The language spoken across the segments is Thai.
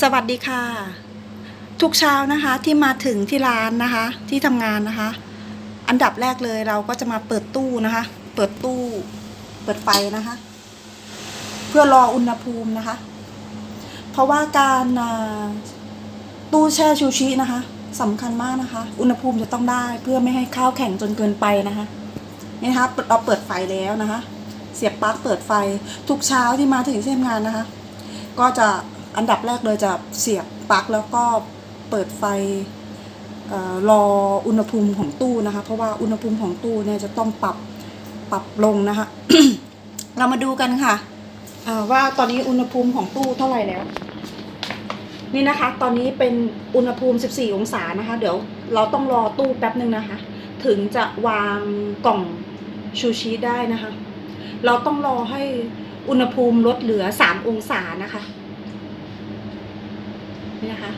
สวัสดีค่ะ ทุกเช้านะคะที่มาถึงที่ร้านนะคะ ที่ทำงานนะคะ อันดับแรกเลยเราก็จะมาเปิดตู้นะคะ เปิดตู้ เปิดไฟนะคะ เพื่อรออุณหภูมินะคะ เพราะว่าการตู้แช่ชูชินะคะสำคัญมากนะคะ อุณหภูมิจะต้องได้เพื่อไม่ให้ข้าวแข็งจนเกินไปนะคะนี่นะคะเราเปิดไฟแล้วนะคะ เสียบปลั๊กเปิดไฟทุกเช้าที่มาถึงที่ทำงานนะคะ ก็จะ อันดับแรกเลยจะเสียบปลั๊กแล้วก็เปิดไฟอรออุณหภูมิของตู้นะคะ เพราะว่าอุณหภูมิของตู้เนี่ยจะต้องปรับปรับลงนะคะ เรามาดูกันค่ะว่าตอนนี้อุณหภูมิของตู้เท่าไหร่แล้ว นี่นะคะ ตอนนี้เป็นอุณหภูมิ 14 องศานะคะ เดี๋ยวเราต้องรอตู้แป๊บหนึ่งนะคะ ถึงจะวางกล่องชูชีได้นะคะ เราต้องรอให้อุณหภูมิลดเหลือ 3 องศานะคะ นะคะ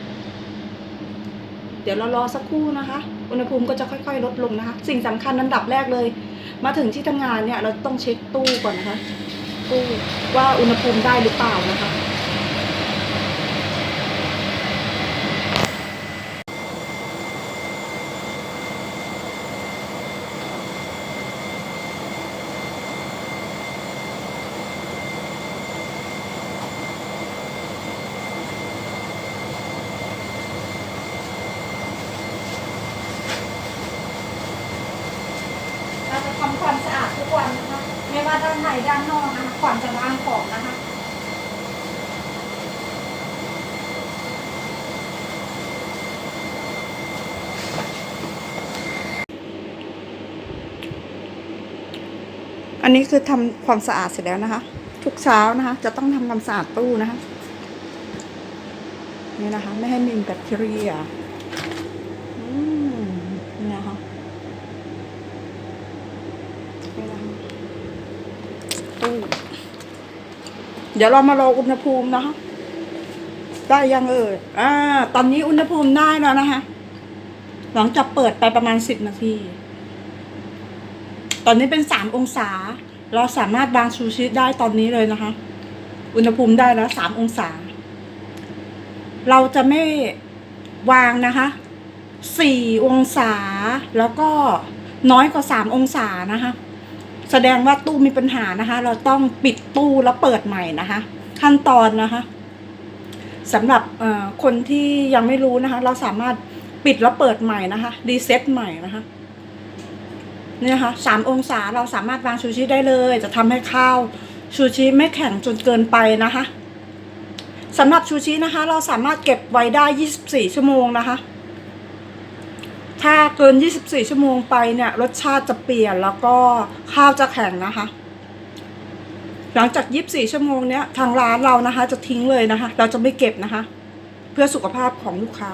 เดี๋ยวเรารอสักครู่นะคะ อุณหภูมิก็จะค่อยๆ ลดลงนะคะ สิ่งสำคัญอันดับแรกเลย มาถึงที่ทำงานเนี่ย เราต้องเช็คตู้ก่อนนะคะ ตู้ว่าอุณหภูมิได้หรือเปล่านะคะ เราจะทำความสะอาดทุกวันนะคะ ไม่ว่าด้านในด้านนอกนะคะก่อนจะวางของนะคะอันนี้คือทำความสะอาดเสร็จแล้วนะคะ ทุกเช้านะคะ จะต้องทำความสะอาดตู้นะคะนี่นะคะ ไม่ให้มีแบคทีเรียอืมนี่นะคะนี่นะคะ ตู้ เดี๋ยวเรามารออุณหภูมินะคะ ได้ยังเอ่ยอ่า ตอนนี้อุณหภูมิได้แล้วนะคะ หลังจากเปิดไปประมาณสิบนาที ตอนนี้เป็นสามองศา เราสามารถวางซูชิได้ตอนนี้เลยนะคะ อุณหภูมิได้แล้วสามองศา เราจะไม่วางนะคะสี่องศาแล้วก็น้อยกว่าสามองศานะคะ แสดงว่าตู้มีปัญหานะคะ เราต้องปิดตู้แล้วเปิดใหม่นะคะ ขั้นตอนนะคะสำหรับคนที่ยังไม่รู้นะคะ เราสามารถปิดแล้วเปิดใหม่นะคะรีเซ็ตใหม่นะคะเนี่ยนะคะสามองศาเราสามารถวางชูชีได้เลย จะทำให้ข้าวชูชีไม่แข็งจนเกินไปนะคะสำหรับชูชีนะคะ เราสามารถเก็บไว้ได้ 24 ชั่วโมงนะคะ ถ้าเกิน 24 ชั่วโมงไปเนี่ยรสชาติจะเปลี่ยนแล้วก็ข้าวจะแข็งนะคะ หลังจาก 24 ชั่วโมงเนี้ยทางร้านเรานะคะ จะทิ้งเลยนะคะ เราจะไม่เก็บนะคะ เพื่อสุขภาพของลูกค้า